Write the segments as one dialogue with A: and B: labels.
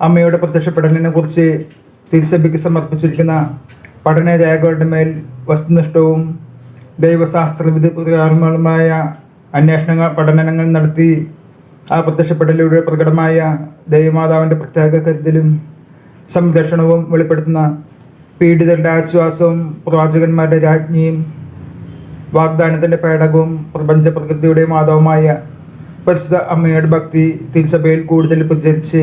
A: അമ്മയുടെ പ്രത്യക്ഷപ്പെടലിനെ കുറിച്ച് തിരുസഭയ്ക്ക് സമർപ്പിച്ചിരിക്കുന്ന പഠന രേഖകളുടെ മേൽ വസ്തുനിഷ്ഠവും ദൈവശാസ്ത്രവിധി പ്രകാരങ്ങളുമായ അന്വേഷണങ്ങൾ പഠനങ്ങൾ നടത്തി ആ പ്രത്യക്ഷപ്പെടലിലൂടെ പ്രകടമായ ദൈവമാതാവിന്റെ പ്രത്യേക കരുതലും സംരക്ഷണവും വെളിപ്പെടുത്തുന്ന പീഡിതരുടെ ആശ്വാസവും പ്രവാചകന്മാരുടെ രാജ്ഞിയും വാഗ്ദാനത്തിന്റെ പേടകവും പ്രപഞ്ച പ്രകൃതിയുടെ മാതാവുമായ പരിശുദ്ധ അമ്മയുടെ ഭക്തി തിരുസഭയിൽ കൂടുതൽ പ്രചരിച്ച്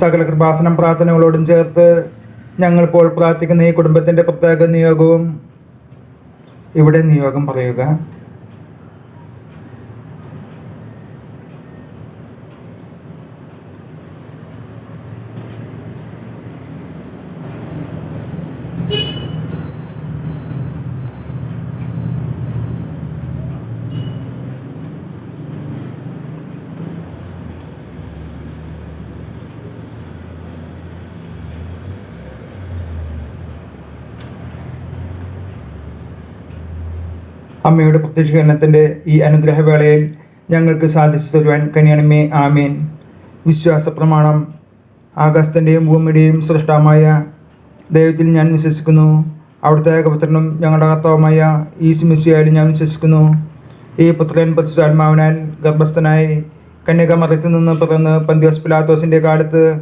A: സകല കൃപാസനം പ്രാർത്ഥനകളോടും ചേർത്ത് ഞങ്ങളിപ്പോൾ പ്രാർത്ഥിക്കുന്ന ഈ കുടുംബത്തിന്റെ പ്രത്യേക നിയോഗവും ഇവിടെ നിയോഗം പറയുക. അമ്മയുടെ പ്രത്യക്ഷീകരണത്തിന്റെ ഈ അനുഗ്രഹവേളയിൽ ഞങ്ങൾക്ക് സാധിച്ചു തരുവാൻ കനിയണമേ. ആമീൻ. വിശ്വാസ പ്രമാണം ആകാശത്തിന്റെയും ഭൂമിയുടെയും സൃഷ്ടമായ ദൈവത്തിൽ ഞാൻ വിശ്വസിക്കുന്നു. അവിടുത്തെ ഏകപുത്രനും ഞങ്ങളുടെ കർത്താവുമായ ഈ സിമിസിയായാലും ഞാൻ വിശ്വസിക്കുന്നു. ഈ പുത്രൻ പരിശുദ്ധാത്മാവിനാൽ ഗർഭസ്ഥനായി കന്യകമറത്തിൽ നിന്ന് പിറന്ന് പന്തിയോസ് പിലാത്തോസിന്റെ കാലത്ത്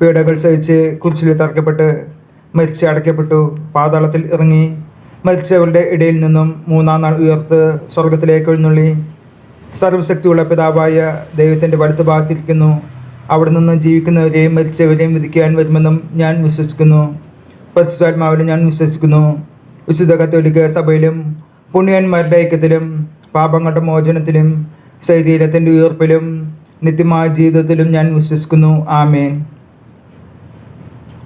A: പീഡകൾ സഹിച്ച് കുരിശിൽ തറക്കപ്പെട്ട് മരിച്ച് അടയ്ക്കപ്പെട്ടു. പാതാളത്തിൽ ഇറങ്ങി മരിച്ചവരുടെ ഇടയിൽ നിന്നും മൂന്നാം നാൾ ഉയർത്ത് സ്വർഗത്തിലേക്ക് എഴുന്നള്ളി. സർവശക്തിയുള്ള പിതാവായ ദൈവത്തിന്റെ വലത്ത് ഭാഗത്തിരിക്കുന്നു. അവിടെ നിന്ന് ജീവിക്കുന്നവരെയും മരിച്ചവരെയും വിധിക്കാൻ വരുമെന്നും ഞാൻ വിശ്വസിക്കുന്നു. പരിശുദ്ധാത്മാവിലും ഞാൻ വിശ്വസിക്കുന്നു. വിശുദ്ധ കത്തോലിക്ക സഭയിലും പുണ്യന്മാരുടെ ഐക്യത്തിലും പാപങ്ങളുടെ മോചനത്തിലും ശരീരത്തിന്റെ ഉയർപ്പിലും നിത്യമായ ജീവിതത്തിലും ഞാൻ വിശ്വസിക്കുന്നു. ആമേൻ.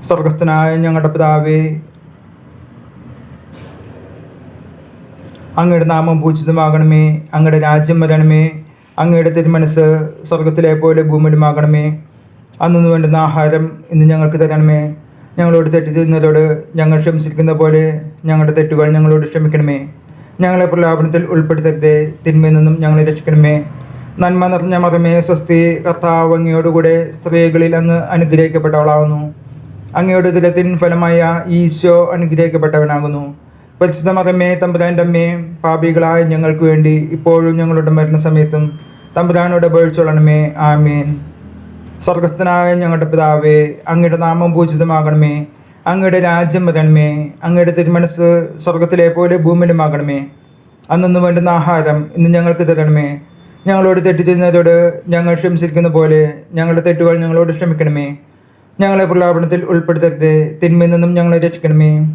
A: സ്വർഗസ്ഥനായ ഞങ്ങളുടെ പിതാവേ അങ്ങയുടെ നാമം പൂജിതമാകണമേ. അങ്ങയുടെ രാജ്യം വരണമേ. അങ്ങയുടെ തിരുമനസ് സ്വർഗത്തിലെ പോലെ ഭൂമിയിലുമാകണമേ. അന്നു വേണ്ടുന്ന ആഹാരം ഇന്ന് ഞങ്ങൾക്ക് തരണമേ. ഞങ്ങളോട് തെറ്റ് ചെയ്യുന്നവരോട് ഞങ്ങൾ ക്ഷമിച്ചിരിക്കുന്ന പോലെ ഞങ്ങളുടെ തെറ്റുകൾ ഞങ്ങളോട് ക്ഷമിക്കണമേ. ഞങ്ങളെ പ്രലോഭനത്തിൽ ഉൾപ്പെടുത്തരുതേ. തിന്മയിൽ നിന്നും ഞങ്ങളെ രക്ഷിക്കണമേ. നന്മ നിറഞ്ഞ മതമേ സ്വസ്തി കർത്താവ് അങ്ങയോടുകൂടെ സ്ത്രീകളിൽ അങ്ങ് അനുഗ്രഹിക്കപ്പെട്ടവളാകുന്നു. അങ്ങയുടെ ദുരത്തിൻ ഫലമായ ഈശോ അനുഗ്രഹിക്കപ്പെട്ടവനാകുന്നു. പരിശുദ്ധ മതമേ തമ്പുരാന്റെ അമ്മേ പാപികളായ ഞങ്ങൾക്ക് വേണ്ടി ഇപ്പോഴും ഞങ്ങളുടെ മരണസമയത്തും തമ്പുരാനോട് ഉപയോഗിച്ചോളണമേ ആമേൻ. സ്വർഗസ്ഥനായ ഞങ്ങളുടെ പിതാവേ അങ്ങയുടെ നാമം പൂജിതമാകണമേ. അങ്ങയുടെ രാജ്യം വരണമേ. അങ്ങയുടെ തിരുമനസ് സ്വർഗത്തിലെ പോലെ ഭൂമിയിലുമാകണമേ. അന്നു വേണ്ടുന്ന ആഹാരം ഇന്ന് ഞങ്ങൾക്ക് തരണമേ. ഞങ്ങളോട് തെറ്റ് ചെയ്യുന്നവരോട് ഞങ്ങൾ ക്ഷമിച്ചിരിക്കുന്ന പോലെ ഞങ്ങളുടെ തെറ്റുകൾ ഞങ്ങളോട് ക്ഷമിക്കണമേ. ഞങ്ങളെ പ്രലാപനത്തിൽ ഉൾപ്പെടുത്തരുത്. തിന്മയിൽ നിന്നും ഞങ്ങളെ രക്ഷിക്കണമേ.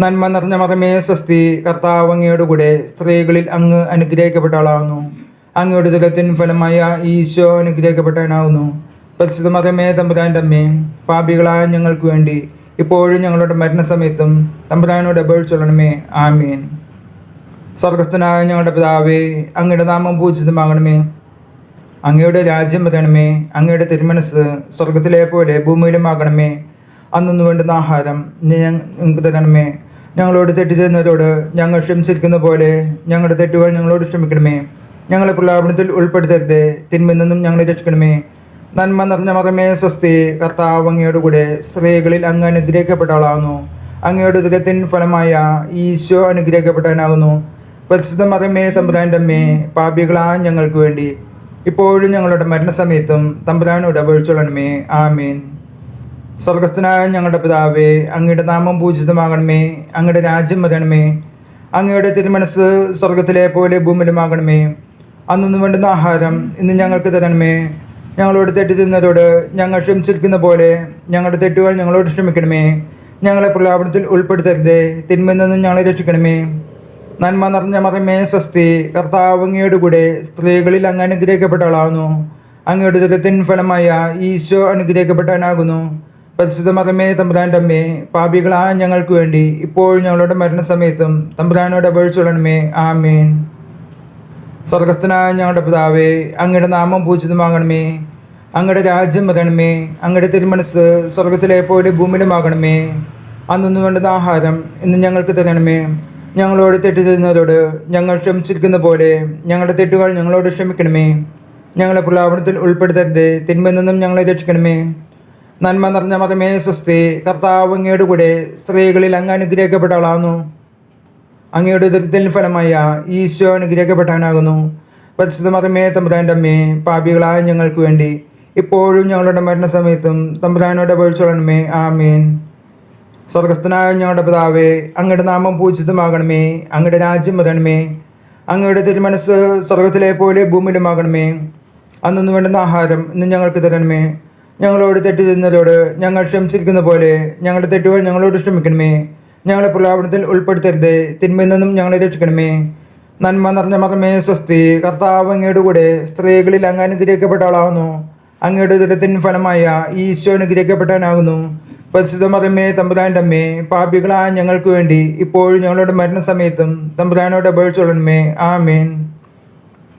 A: നന്മ നിറഞ്ഞ മറമേ സ്വസ്തി കർത്താവ് അങ്ങയോടുകൂടെ സ്ത്രീകളിൽ അങ്ങ് അനുഗ്രഹിക്കപ്പെട്ട അങ്ങയുടെ ദുരത്തിൻ ഫലമായ ഈശോ അനുഗ്രഹിക്കപ്പെട്ടവനാകുന്നു. പരിശുദ്ധ മതമേ തമ്പുരാന്റെ അമ്മേ പാപികളായ ഞങ്ങൾക്ക് വേണ്ടി ഇപ്പോഴും ഞങ്ങളുടെ മരണസമയത്തും തമ്പുരാനോട് അപേക്ഷിച്ചൊള്ളണമേ ആമീൻ. സ്വർഗസ്ഥനായ ഞങ്ങളുടെ പിതാവേ അങ്ങയുടെ നാമം പൂജിതമാകണമേ. അങ്ങയുടെ രാജ്യം വരണമേ. അങ്ങയുടെ തിരുമനസ് സ്വർഗത്തിലെ പോലെ ഭൂമിയിലുമാകണമേ. അന്നു വേണ്ടുന്ന ആഹാരം ഞങ്ങൾക്ക് തരണമേ. ഞങ്ങളോട് തെറ്റ് ചെയ്യുന്നവരോട് ഞങ്ങൾ ക്ഷമിച്ചിരിക്കുന്ന പോലെ ഞങ്ങളുടെ തെറ്റുകൾ ഞങ്ങളോട് ക്ഷമിക്കണമേ. ഞങ്ങളെ പ്രലാപനത്തിൽ ഉൾപ്പെടുത്തരുത്. തിന്മയിൽ നിന്നും ഞങ്ങളെ രക്ഷിക്കണമേ. നന്മ നിറഞ്ഞ മതമേ സ്വസ്തി കർത്താവ് അങ്ങയുടെ കൂടെ സ്ത്രീകളിൽ അങ്ങ് അനുഗ്രഹിക്കപ്പെട്ട ആളാകുന്നു അങ്ങയുടെ ദുരത്തിൻ ഫലമായ ഈശോ അനുഗ്രഹിക്കപ്പെട്ടവനാകുന്നു. പരിശുദ്ധ മതമേ തമ്പുരാന്റെ അമ്മേ പാപികളാ ഞങ്ങൾക്ക് വേണ്ടി ഇപ്പോഴും ഞങ്ങളുടെ മരണസമയത്തും തമ്പുരാനോട് അപേക്ഷിച്ചോളണമേ. ആമീൻ. സ്വർഗസ്ഥനായ ഞങ്ങളുടെ പിതാവേ അങ്ങയുടെ നാമം പൂജിതമാകണമേ അങ്ങയുടെ രാജ്യം വരണമേ. അങ്ങയുടെ തിരുമനസ് സ്വർഗത്തിലെ പോലെ ഭൂമിയിലുമാകണമേ. അന്നു വേണ്ടുന്ന ആഹാരം ഇന്ന് ഞങ്ങൾക്ക് തരണമേ. ഞങ്ങളോട് തെറ്റ് തിന്നതോട് ഞങ്ങൾ ക്ഷമിച്ചിരിക്കുന്ന പോലെ ഞങ്ങളുടെ തെറ്റുകൾ ഞങ്ങളോട് ക്ഷമിക്കണമേ. ഞങ്ങളെ പ്രലാപനത്തിൽ ഉൾപ്പെടുത്തരുതേ തിന്മയിൽ നിന്നും ഞങ്ങളെ രക്ഷിക്കണമേ. നന്മ നിറഞ്ഞ മറമേ സ്വസ്തി കർത്താവങ്ങയുടെ കൂടെ സ്ത്രീകളിൽ അങ്ങ് അനുഗ്രഹിക്കപ്പെട്ട ആളാകുന്നു അങ്ങയുടെ ദുരത്തിൻ ഫലമായ ഈശോ അനുഗ്രഹിക്കപ്പെട്ടവനാകുന്നു. പരിശുദ്ധ മതമേ തമ്പുരാന്റെ അമ്മേ പാപികളായ ഞങ്ങൾക്ക് വേണ്ടി ഇപ്പോഴും ഞങ്ങളുടെ മരണസമയത്തും തമ്പുരാനോട് അപേക്ഷിച്ചുള്ളണമേ ആമേൻ. സ്വർഗസ്ഥനായ ഞങ്ങളുടെ പിതാവേ അങ്ങയുടെ നാമം പൂജിതമാകണമേ അങ്ങയുടെ രാജ്യം വരണമേ. അങ്ങയുടെ തിരുമനസ് സ്വർഗത്തിലെ പോലെ ഭൂമിയിലുമാകണമേ. അന്നു വേണ്ടുന്ന ആഹാരം ഇന്ന് ഞങ്ങൾക്ക് തരണമേ. ഞങ്ങളോട് തെറ്റ് ചെയ്യുന്നവരോട് ഞങ്ങൾ ക്ഷമിച്ചിരിക്കുന്ന പോലെ ഞങ്ങളുടെ തെറ്റുകൾ ഞങ്ങളോട് ക്ഷമിക്കണമേ. ഞങ്ങളെ പ്രലാപനത്തിൽ ഉൾപ്പെടുത്തരുത്. തിന്മയിൽ നിന്നും ഞങ്ങളെ രക്ഷിക്കണമേ. നന്മ നിറഞ്ഞ മതമേ സ്വസ്തി കർത്താവ് അങ്ങയുടെ കൂടെ സ്ത്രീകളിൽ അങ്ങ് അനുഗ്രഹിക്കപ്പെട്ടവളാകുന്നു. അങ്ങയുടെ ദുരിതത്തിൽ ഫലമായ ഈശോ അനുഗ്രഹിക്കപ്പെട്ടവനാകുന്നു. പരിശുദ്ധ മതമേ തമ്പുരാന്റെ അമ്മേ പാപികളായ ഞങ്ങൾക്ക് വേണ്ടി ഇപ്പോഴും ഞങ്ങളുടെ മരണസമയത്തും തമ്പുരാനോട് അപേക്ഷിച്ചോളണമേ. ആമീൻ. സ്വർഗസ്ഥനായ ഞങ്ങളുടെ പിതാവേ അങ്ങയുടെ നാമം പൂജിതമാകണമേ. അങ്ങയുടെ രാജ്യം വരണമേ. അങ്ങയുടെ തിരുമനസ് സ്വർഗത്തിലെ പോലെ ഭൂമിയിലുമാകണമേ. അന്നു വേണ്ടുന്ന ആഹാരം ഇന്ന് ഞങ്ങൾക്ക് തരണമേ. ഞങ്ങളോട് തെറ്റ് ചെയ്യുന്നതോട് ഞങ്ങൾ ക്ഷമിച്ചിരിക്കുന്ന പോലെ ഞങ്ങളുടെ തെറ്റുകൾ ഞങ്ങളോട് ക്ഷമിക്കണമേ. ഞങ്ങളെ പ്രലാപനത്തിൽ ഉൾപ്പെടുത്തരുത്. തിന്മയിൽ നിന്നും ഞങ്ങളെ രക്ഷിക്കണമേ. നന്മ നിറഞ്ഞ മതമേ സ്വസ്തി. കർത്താവ് അങ്ങയുടെ കൂടെ സ്ത്രീകളിൽ അങ്ങ് അനുഗ്രഹിക്കപ്പെട്ടവളാകുന്നു അങ്ങയുടെ ദുരത്തിൻ ഫലമായ ഈശോ അനുഗ്രഹിക്കപ്പെട്ടവനാകുന്നു. പരിശുദ്ധ മതമേ തമ്പുരാന്റെ അമ്മേ പാപികളായ ഞങ്ങൾക്ക് വേണ്ടി ഇപ്പോഴും ഞങ്ങളുടെ മരണസമയത്തും തമ്പുരാനോട് അപേക്ഷിച്ചോളണമേ ആമേൻ.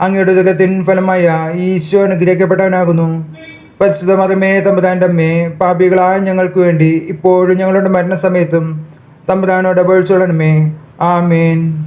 A: അങ്ങയുടെ ദുഃഖത്തിൻ ഫലമായ ഈശോ അനുഗ്രഹിക്കപ്പെട്ടവനാകുന്നു. പരിശുദ്ധ മതമേ തമ്പുരാന്റെ അമ്മേ പാപികളായ ഞങ്ങൾക്ക് വേണ്ടി ഇപ്പോഴും ഞങ്ങളുടെ മരണസമയത്തും. തമ്പുരാനോട് അപേക്ഷിച്ചോളണമേ. ആമേൻ.